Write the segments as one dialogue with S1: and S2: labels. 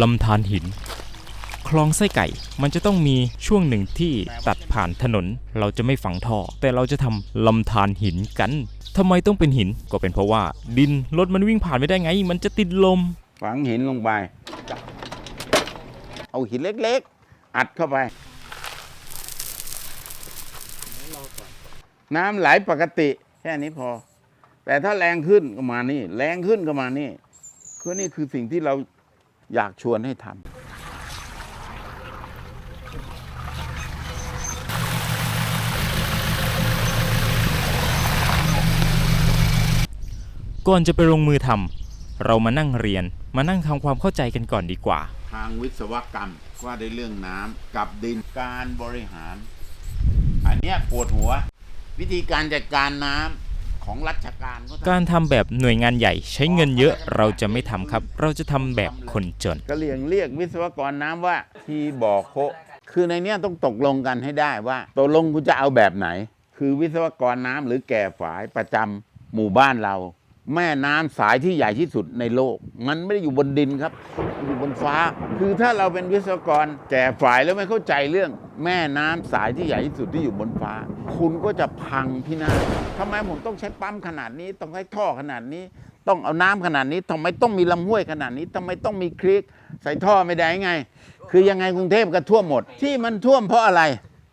S1: ลำธารหิน คลองไส้ไก่ มันจะต้องมีช่วงหนึ่งที่ตัดผ่านถนน เราจะไม่ฝังท่อ แต่เราจะทำลำธารหินกันทำไมต้องเป็นหินก็เป็นเพราะว่า ดินรถมันวิ่งผ่านไม่ได้ไง มันจะติดลม
S2: ฝังหินลงไป เอาหินเล็กๆ อัดเข้าไป น้ำไหลปกติแค่นี้พอ แต่ถ้าแรงขึ้นก็มานี่ แรงขึ้นก็มานี่คือนี่คือสิ่งที่เรา อยากชวนให้ทำ
S1: ก่อนจะไปลงมือทำเรามานั่งเรียนมานั่งทำความเข้าใจกันก่อนดีกว่า
S2: ทางวิศวกรรมว่าในเรื่องน้ำกับดินการบริหาร อันเนี้ยปวดหัว วิธีการจัดการน้ำ ของรัชการก็ทำ
S1: การทำแบบหน่วยงานใหญ่ใช้เงินเยอะเราจะไม่ทำครับ เราจะทำแบบคนจน
S2: ก็เรียกเรียกวิศวกรน้ำว่าทีบ่อโคคือในเนี้ยต้องตกลงกันให้ได้ว่าตกลงคุณจะเอาแบบไหน คือวิศวกรน้ำหรือแก่ฝายประจำหมู่บ้านเรา แม่น้ำสายที่ใหญ่ที่สุดในโลก มันไม่ได้อยู่บนดินครับมันอยู่บนฟ้า คือถ้าเราเป็นวิศวกรแก่ฝ่ายแล้วไม่เข้าใจเรื่อง แม่น้ำสายที่ใหญ่ที่สุดที่อยู่บนฟ้า คุณก็จะพังพินาศทำไมผมต้องใช้ปั๊มขนาดนี้ ต้องใช้ท่อขนาดนี้ ต้องเอาน้ำขนาดนี้ทำไมต้องมีลำห้วยขนาดนี้ทำไมต้องมีคลิกใส่ท่อไม่ได้ไง คือยังไงกรุงเทพก็ท่วมหมด ที่มันท่วมเพราะอะไร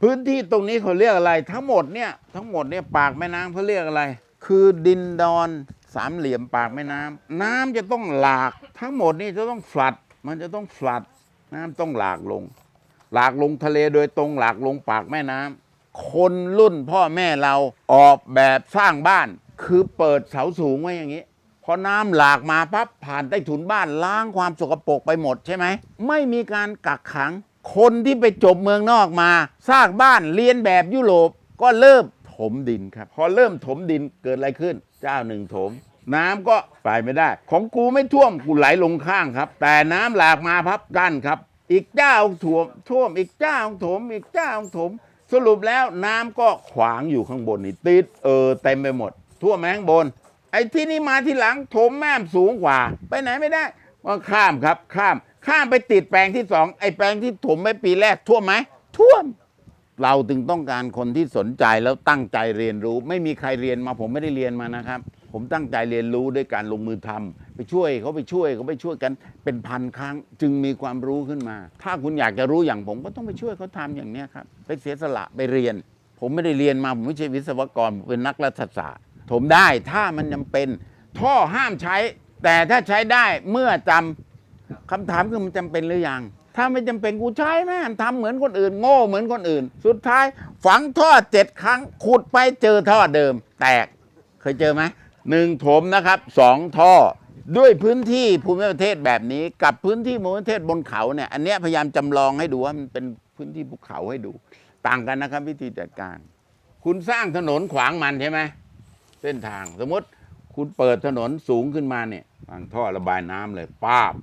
S2: พื้นที่ตรงนี้เขาเรียกอะไร ทั้งหมดเนี่ยทั้งหมดเนี่ยปากแม่น้ำเขาเรียกอะไร คือดินดอน สามเหลี่ยมปากแม่น้ำน้ำจะต้องหลาก ทั้งหมดนี่จะต้องฟลัด มันจะต้องฟลัด น้ำต้องหลากลง หลากลงทะเลโดยตรงหลากลงปากแม่น้ำคนรุ่นพ่อแม่เราออกแบบสร้างบ้าน คือเปิดเสาสูงไว้อย่างนี้พอน้ำหลากมาปั๊บผ่านใต้ถุนบ้านล้างความสกปรกไปหมดใช่ไหม ไม่มีการกักขัง คนที่ไปจบเมืองนอกมา สร้างบ้านเรียนแบบยุโรปก็เริ่มถมดินครับ พอเริ่มถมดินเกิดอะไรขึ้น เจ้าหนึ่งถม น้ำก็ไปไม่ได้ ของกูไม่ท่วมกูไหลลงข้างครับ แต่น้ำหลากมาพับกั้นครับ อีกเจ้าท่วมท่วมอีกเจ้าถมอีกเจ้าถม สรุปแล้วน้ำก็ขวางอยู่ข้างบนนี่ติดเออเต็มไปหมด ท่วมแมข้างบน ไอ้ที่นี่มาที่หลังถมแม่มสูงกว่า ไปไหนไม่ได้ก็ข้ามครับข้าม ข้ามไปติดแปลงที่สองไอ้แปลงที่ถมไว้ปีแรกท่วมไหมท่วมเราจึงต้องการคนที่สนใจแล้วตั้งใจเรียนรู้ ไม่มีใครเรียนมาผมไม่ได้เรียนมานะครับ ผมตั้งใจเรียนรู้ด้วยการลงมือทำไปช่วยเขาไปช่วยเขาไปช่วยกันเป็นพันครั้ง จึงมีความรู้ขึ้นมา ถ้าคุณอยากจะรู้อย่างผมก็ต้องไปช่วยเขาทำอย่างนี้ครับไปเสียสละไปเรียน ผมไม่ได้เรียนมาผมไม่ใช่วิศวกรผมเป็นนักรัฐศาสตร์ถมได้ถ้ามันจำเป็น ท่อห้ามใช้ แต่ถ้าใช้ได้เมื่อจำคำถามคือมันจำเป็นหรือยังถ้าไม่จำเป็นกูใช้แม่งทำเหมือนคนอื่น โง่เหมือนคนอื่น สุดท้ายฝังท่อเจ็ดครั้งขุดไปเจอท่อเดิม แตกเคยเจอไหม หนึ่งถมนะครับสองท่อ ด้วยพื้นที่ภูมิประเทศแบบนี้ กับพื้นที่ภูมิประเทศบนเขาเนี่ยอันเนี้ยพยายามจำลองให้ดูว่ามันเป็นพื้นที่ภูเขาให้ดู ต่างกันนะครับวิธีจัดการ คุณสร้างถนนขวางมันใช่ไหมเส้นทางสมมติคุณเปิดถนนสูงขึ้นมาเนี่ยวางท่อระบายน้ำเลยป้าบ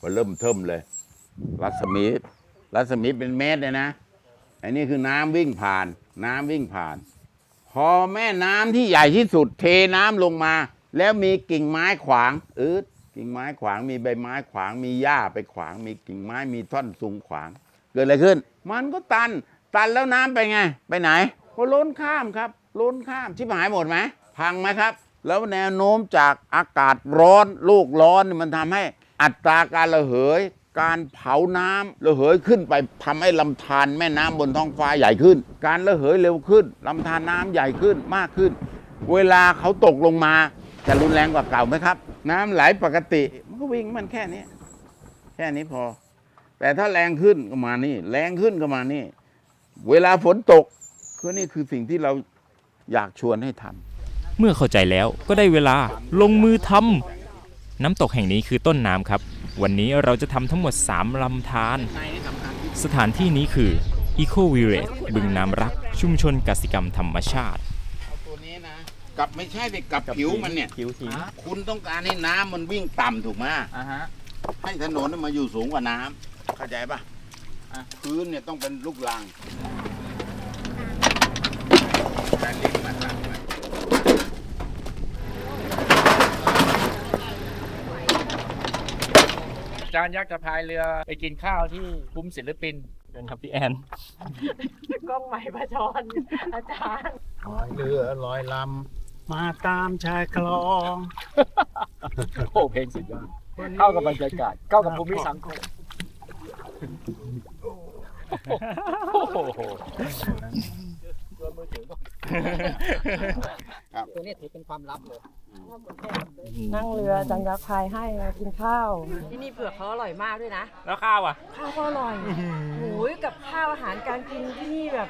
S2: ก็เริ่มเทิมเลย รัศมีรัศมีเป็นเมตรเลยนะอันนี้คือน้ำวิ่งผ่าน น้ำวิ่งผ่าน พอแม่น้ำที่ใหญ่ที่สุด เทน้ำลงมา แล้วมีกิ่งไม้ขวางอืดกิ่งไม้ขวางมีใบไม้ขวางมีหญ้าไปขวาง มีกิ่งไม้มีท่อนสูงขวาง เกิดอะไรขึ้น มันก็ตัน ตันแล้วน้ำไปไง ไปไหนก็ล้นข้ามครับ ล้นข้ามชิบหายหมดไหมพังไหมครับ แล้วแนวโน้มจากอากาศร้อนโลกร้อนมันทำให้อัตราการระเหย การเผาน้ำระเหยขึ้นไปทำให้ลำธารแม่น้ำบนท้องฟ้าใหญ่ขึ้น การระเหยเร็วขึ้นลำธารน้ำใหญ่ขึ้นมากขึ้น เวลาเขาตกลงมา จะรุนแรงกว่าเก่าไหมครับ น้ำไหลปกติมันก็วิ่งมันแค่นี้แค่นี้พอ แต่ถ้าแรงขึ้นก็มานี่ แรงขึ้นก็มานี่ เวลาฝนตกคือนี่คือสิ่งที่เราอยากชวนให้ทำ
S1: เมื่อเข้าใจแล้วก็ได้เวลาลงมือทำน้ำตกแห่งนี้คือต้นน้ำครับ วันนี้เราจะทำทั้งหมด 3ลำธาร สถานที่นี้คือ Eco Village บึงน้ำรัก ชุมชนกสิกรรมธรรมชาติ
S2: เอาตัวนี้นะกับไม่ใช่แต่กับผิวมันเนี่ย
S1: ผิวหิน
S2: คุณต้องการให้น้ำมันวิ่งต่ำถูกไหม
S1: อ่าฮะ
S2: ให้ถนนมันมาอยู่สูงกว่าน้ำเข้าใจปะ
S1: อะ
S2: พื้นเนี่ยต้องเป็นลูกรังแต่ลิ้นมาต่างกัน
S3: จารย์ยักษ์จะพายเรือไปกินข้าวที่คุ้มศิลปิน
S1: เชิญครับพี่แอน
S4: กล้องใหม่ประชอนอาจารย์
S5: ลอยเรือลอยลำมาตามชายคลอง
S3: โอ้เพลงสุดยอดเข้ากับบรรยากาศเข้ากับภูมิสังคมโอ้โห
S4: ตัวนี้ถือเป็นความลับเลย นั่งเรืออาจันยักษ์พายให้มากินข้าว ที่นี่เผือกเขาอร่อยมากด้วยนะ
S1: แล้วข้าวอะ
S4: ข้าวก็อร่อยโอ้ยกับข้าวอาหารการกินที่นี่แบบ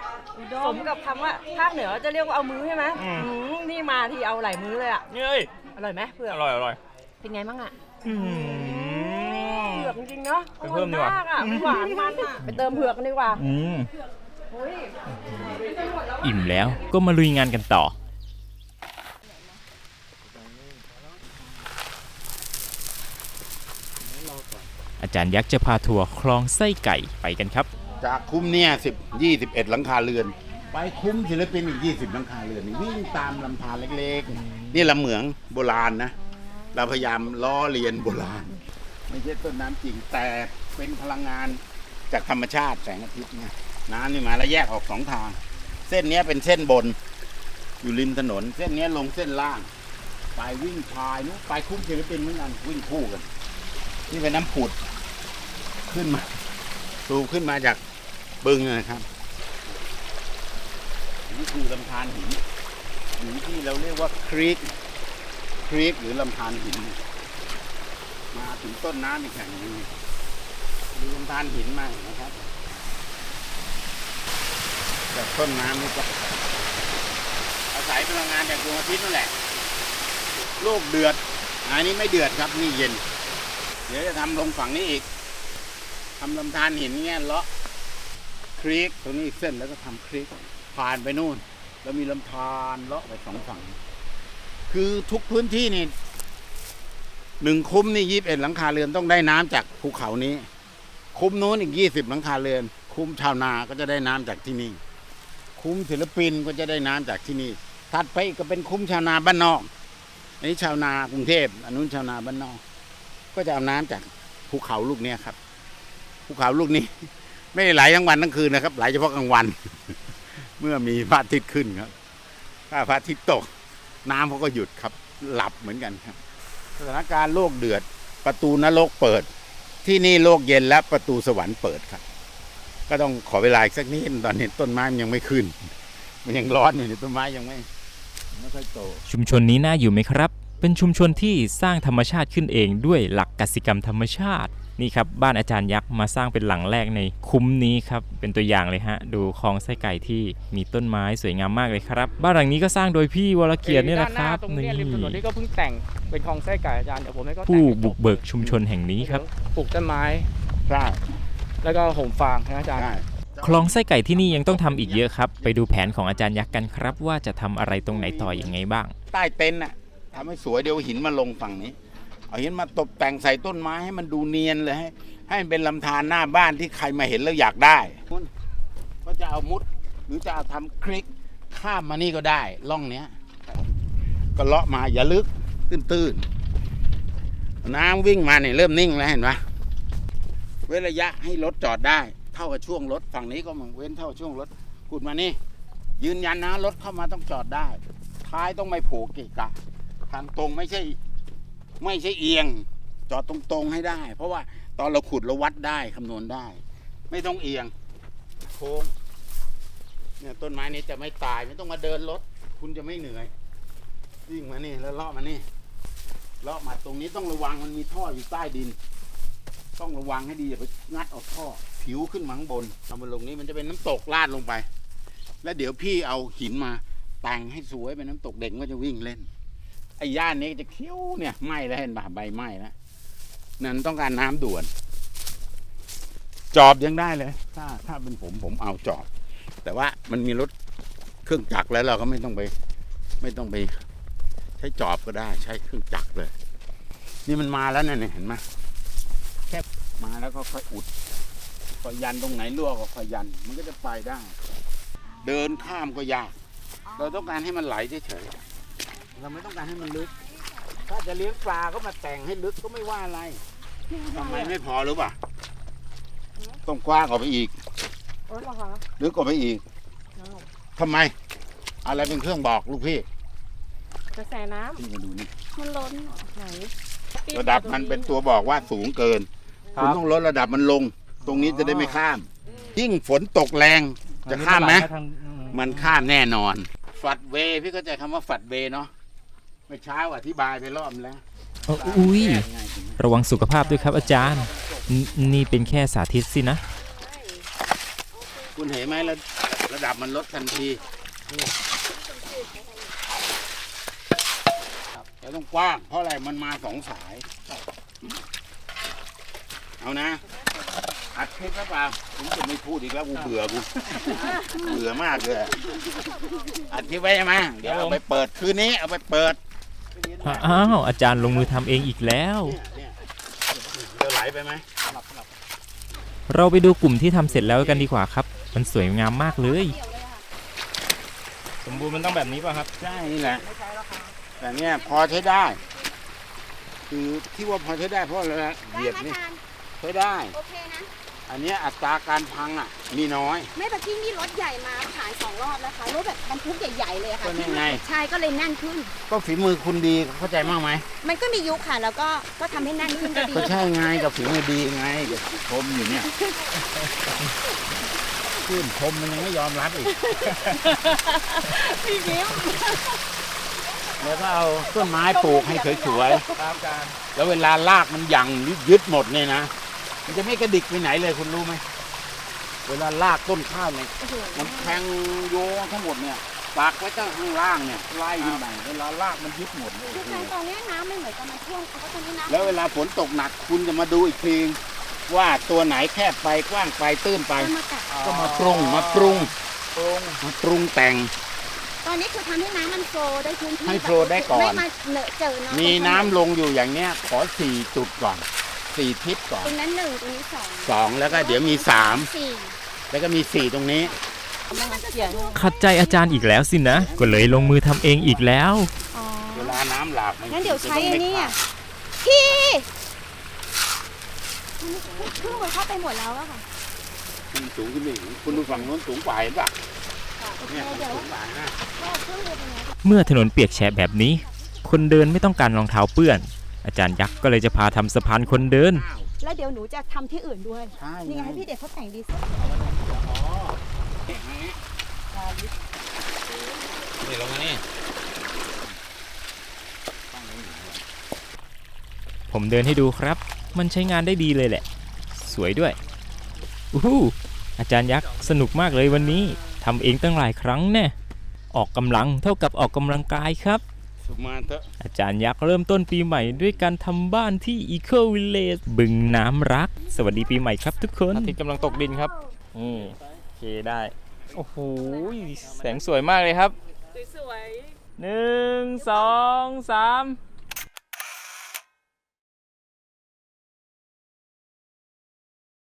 S4: สมกับคำว่าภาคเหนือจะเรียกว่าเอามื้อใช่ไหม
S1: อืม
S4: อืมนี่มาทีเอาหลายมื้อเลยอะ
S1: เฮ้ย
S4: อร่อยไหมเผือก
S1: อร่อยอร่อย
S4: เป็นไงบ้างอะ
S1: อืม
S4: เผือกจริงๆเนาะ
S1: ไปเพิ่มดีกว่า
S4: อร่อยมากอะหวานมันอะ ไปเติมเผือกกันดีกว่า
S1: อืม
S4: โอ้ย
S1: อิ่มแล้วก็มาลุยงานกันต่อ อาจารย์ยักษ์จะพาทัวร์คลองไส้ไก่ไปกันครับ
S2: จากคุ้มเนี่ยสิบยี่สิบเอ็ดหลังคาเรือน ไปคุ้มศิลปินอีกยี่สิบหลังคาเรือนนี่วิ่งตามลำธารเล็กๆ นี่ลำเหมืองโบราณนะ เราพยายามล้อเลียนโบราณ ไม่ใช่ต้นน้ำจริงแต่เป็นพลังงานจากธรรมชาติแสงอาทิตย์เนี่ย น้ำนี่มาแล้วแยกออกสองทาง เส้นนี้เป็นเส้นบน อยู่ริมถนน เส้นนี้ลงเส้นล่าง ไปวิ่งชายนู้นไปคุ้มศิลปินเหมือนกันวิ่งคู่กัน นี่เป็นน้ำผุด ขึ้นมาสูบขึ้นมาจากบึงนะครับนี่คือลำธารหินหรือที่เราเรียกว่าครีกครีกหรือลำธารหิน มาถึงต้นน้ำอีกแห่งหนึงดูลำธารหินมานไหมครับ จากต้นน้ำนี่ก็อาศัยพลังงานจากดวงอาทิตย์นั่นแหละโลกเดือดอันนี้ไม่เดือดครับนี่เย็น เดี๋ยวจะทำลงฝั่งนี้อีกทำลำธารหินเงี้ยเลาะครีกตรงนี้เส้นแล้วก็ทำครีกผ่านไปนู่น แล้วมีลำธารเลาะไปสองฝั่ง คือทุกพื้นที่นี่หนึ่งคุ้มนี่ยี่สิบเอ็ดหลังคาเรือนต้องได้น้ำจากภูเขานี้ คุ้มนู้นอีกยี่สิบหลังคาเรือน คุ้มชาวนาก็จะได้น้ำจากที่นี่ คุ้มศิลปินก็จะได้น้ำจากที่นี่ถัดไปก็เป็นคุ้มชาวนาบ้านนอกอันนี้ชาวนากรุงเทพอันนู้นชาวนาบ้านนอก ก็จะเอาน้ำจากภูเขาลูกเนี้ยครับภูเขาลูกนี้ ไม่ได้ไหลทั้งวันทั้งคืนนะครับไหลเฉพาะกลางวัน เมื่อมีพระอาทิตย์ขึ้นครับถ้าพระอาทิตย์ตก น้ำเขาก็หยุดครับ หลับเหมือนกันครับ สถานการณ์โลกเดือด ประตูนรกเปิด ที่นี่โลกเย็นและประตูสวรรค์เปิดครับ ก็ต้องขอเวลาอีกสักนิดตอนนี้ต้นไม้มันยังไม่ขึ้น มันยังร้อนอยู่เนี่ยต้นไม้ยังไม่ไม่ค่อยโต
S1: ชุมชนนี้น่าอยู่ไหมครับ เป็นชุมชนที่สร้างธรรมชาติขึ้นเองด้วยหลักกสิกรรมธรรมชาตินี่ครับบ้านอาจารย์ยักษ์มาสร้างเป็นหลังแรกในคุ้มนี้ครับเป็นตัวอย่างเลยฮะ ดูคลองไส้ไก่ที่มีต้นไม้สวยงามมากเลยครับ บ้านหลังนี้ก็สร้างโดยพี่วรเกียรตินี่แหละครับ
S3: ด้านหน้าตรง
S1: นี่
S3: เนี้ยริมถนนนี่ก็เพิ่งแต่งเป็นคลองไส้ไก่อาจารย์เดี๋ยวผมให้เขาแต่ง
S1: ผู้
S3: ให้จ
S1: บุกเบิกชุมชนแห่งนี้ครับ
S3: ปลูกต้นไม้
S2: ใช่
S3: แล้วก็ห่มฟางนะอาจารย์
S2: ใช่
S1: คลองไส้ไก่ที่นี่ยังต้องทำอีกเยอะครับ ไปดูแผนของอาจารย์ยักษ์กันครับ ว่าจะทำอะไรตรงไหนต่ออย่างไงบ้าง
S2: ใต้เต็นท์น่ะทำให้สวยเดี๋ยวหินมาลงฝั่งนี้ เอาหินมาตกแต่งใส่ต้นไม้ให้มันดูเนียนเลยให้ให้มันเป็นลำธารหน้าบ้านที่ใครมาเห็นแล้วอยากได้นู่นก็จะเอามุด หรือจะเอาทำคลิกข้ามมานี่ก็ได้ล่องเนี้ย ก็เลาะมาอย่าลึกตื้นๆน้ำวิ่งมาเนี่ยเริ่มนิ่งแล้วเห็นปะ เว้นระยะให้รถจอดได้ เท่ากับช่วงรถฝั่งนี้ก็เว้นเท่าช่วงรถขุดมานี่ ยืนยันนะรถเข้ามาต้องจอดได้ ท้ายต้องไม่โผล่เกะกะทางตรงไม่ใช่ไม่ใช่เอียง จอดตรงๆให้ได้ เพราะว่าตอนเราขุดเราวัดได้คำนวณได้ ไม่ต้องเอียงโค้งเนี่ยต้นไม้นี้จะไม่ตายไม่ต้องมาเดินรถคุณจะไม่เหนื่อยวิ่งมานี่แล้วเลาะมานี่เลาะมาตรงนี้ต้องระวังมันมีท่ออยู่ใต้ดิน ต้องระวังให้ดีอย่าไปงัดเอาท่อ ผิวขึ้นมาข้างบนเอามาลงนี้มันจะเป็นน้ำตกลาดลงไป แล้วเดี๋ยวพี่เอาหินมาแต่งให้สวยเป็นน้ำตกเด็กก็จะวิ่งเล่นไอ้ย่านนี้จะเคี้ยวเนี่ยไหม้แล้วเห็นป่ะใบไหม้แล้วนั่นต้องการน้ำด่วน จอบยังได้เลย ถ้าถ้าเป็นผมผมเอาจอบ แต่ว่ามันมีรถเครื่องจักรแล้วเราก็ไม่ต้องไป ไม่ต้องไป ใช้จอบก็ได้ ใช้เครื่องจักรเลย นี่มันมาแล้วเนี่ยเห็นไหม แค่มาแล้วก็ค่อยอุดค่อยยันตรงไหนรั่วก็ค่อยยัน มันก็จะไปได้ เดินข้ามก็ยาก เราต้องการให้มันไหลเฉยๆเราไม่ต้องการให้มันลึก ถ้าจะเลี้ยงปลาก็มาแต่งให้ลึกก็ไม่ว่าอะไรทำไมไม่พอหรือเปล่าต้องกว้างออกไปอีก
S4: เออเหรอคะ
S2: หรือกออกไปอีกทำไม อะไรเป็นเครื่องบอกลูกพี่
S4: กระแสน้
S2: พี่มาดูนี่ำ
S4: มันล้นไหน
S2: ระดับมันเป็นตัวบอกว่าสูงเกิน
S3: ครับ
S2: คุณต้องลดระดับมันลง ตรงนี้จะได้ไม่ข้าม ยิ่งฝนตกแรงจะข้ามไหมมันข้ามแน่นอน ฝัดเวย์พี่เข้าใจคำว่าฝัดเวย์เนาะไม่เช้าอธิบายไปรอบแล้ว
S1: อุ้ย
S2: ง่ายจริงไหม
S1: ระวังสุขภาพด้วยครับอาจารย์นนี่เป็นแค่สาธิตสินะ
S2: คุณเห็นไหมระระดับมันลดทันทีแล้วต้องกว้าง เพราะอะไรมันมาสองสาย เอานะ อัดคลิปแล้วเปล่าผมจะไม่พูดอีกแล้วกูเบื่อกูเบื่อมากเลยอัดคลิปไว้ใช่ไหมเดี๋ยวเอาไปเปิดคืนนี้เอาไปเปิด
S1: อ้าวอาจารย์ลงมือทำเองอีกแล้ว
S2: เนี่ยจะไหลไปไหม
S1: เราไปดูกลุ่มที่ทำเสร็จแล้วกันดีกว่าครับ มันสวยงามมากเลย สมบูรณ์มันต้องแบบนี้ป่ะครับ
S2: ใช่นี่แหละแต่เนี่ยพอใช้ได้ คือที่ว่าพอใช้ได้เพราะอะไรนะเหยียบนี่ ใช้ได้
S6: โอเคนะ
S2: อันเนี้ยอัตราการพังอะ มีน้อย
S6: ไม่แต่ที่นี่รถใหญ่มาผ่านสองรอบแล้วค่ะรถแบบบรรทุกใหญ่ๆเลยอะค่ะ
S2: ก็นี่ไง
S6: ใช่ก็เลยแน่นขึ้น
S2: ก็ฝีมือคุณดีเข้าใจมากไหม
S6: มันก็มียุคค่ะ แล้วก็ก็ทำให้แน่นขึ้นก็ดี
S2: ก็ใช่ไงกับฝีมือดีไงกับชมอยู่เนี่ยชื่นชมมันยังไม่ยอมรับอีก
S6: พี่ยิ้ม
S2: แล้วก็เอาต้นไม้ปลูกให้สวยๆแล้วเวลาลากมันยังยึดหมดเนี่ยนะ มันจะไม่กระดิกไปไหนเลยคุณรู้ไหมเวลาลากต้นข้าวเนี่ยมันแทงโยงทั้งหมดเนี่ยปักไว้ตั้งข้างล่างเนี่ยไล่ขึ้นไปเวลาลากมันยึดหมดเลย
S6: คือการตอนนี้น้ำไม่เหมือนตอนมันท่วมเพราะตอนนี้น้ำ
S2: แล้วเวลาฝนตกหนักคุณจะมาดูอีกทีว่าตัวไหนแคบไปกว้างไปตื้นไป
S6: มันมากัด
S2: ก็มาปรุงมาปรุงมาปรุงแต่ง
S6: ตอนนี้คือทำให้น้ำมันโฟลว์ได้พื้นที่
S2: ให้โฟลว์ได้ก่อน
S6: ไม่มาเหนอะเจอน้ำ
S2: มีน้ำลงอยู่อย่างเนี้ยขอสี่จุดก่อน สี่ทิศก่อน
S6: ตรงนั้นหนึ่งตรงนี้สอง
S2: สองแล้วก็เดี๋ยวมีสาม
S6: สี่
S2: แล้วก็มีสี่ตรงนี้
S4: เขียน
S1: ขัดใจอาจารย์อีกแล้วสินะ ก็เลยลงมือทำเองอีกแล้ว
S6: อ๋อ
S2: เวลาน้ำหลากมัน
S6: งั้นเดี๋ยวใช้
S2: จะ
S6: อั
S2: ต้
S6: น
S2: ง
S6: นี้
S2: ไม่
S6: อะ
S2: ขาด
S6: พี่เครื่องมันเข้าไปหมดแล้วอะค่ะ
S2: มันสูงขึ้นไปอีกคุณดูฝั่งโน้นสูงกว่าเห็นปะเนี่ย
S6: เดี๋ยว
S2: สูงกว่านะ
S6: ว่าเครื่องมือเป็นไง
S1: เมื่อถนนเปียกแฉะแบบนี้ คนเดินไม่ต้องการรองเท้าเปื้อน อาจารย์ยักษ์ก็เลยจะพาทำสะพานคนเดิน
S6: แล้วเดี๋ยวหนูจะทำที่อื่นด้วย
S2: ใช่
S6: นี่ไง
S2: ไง
S6: ให้พี่เด็กเขาแต่งดีไซน์
S2: นี่ลงมานี่
S1: ผมเดินให้ดูครับ มันใช้งานได้ดีเลยแหละ สวยด้วยอู้หูอาจารย์ยักษ์สนุกมากเลยวันนี้ทำเองตั้งหลายครั้งแน่ออกกำลังเท่ากับออกกำลังกายครับ
S2: สุมาเถอะ
S1: อาจารย์ยักษ์เริ่มต้นปีใหม่ด้วยการทำบ้านที่ Eco Village บึงน้ำรัก สวัสดีปีใหม่ครับทุกคนอาทิตย์กำลังตกดินครับนี่โอเคได้ โอ้โห แสงสวยมากเลยครับ
S4: สวย
S1: หนึ่งสองสาม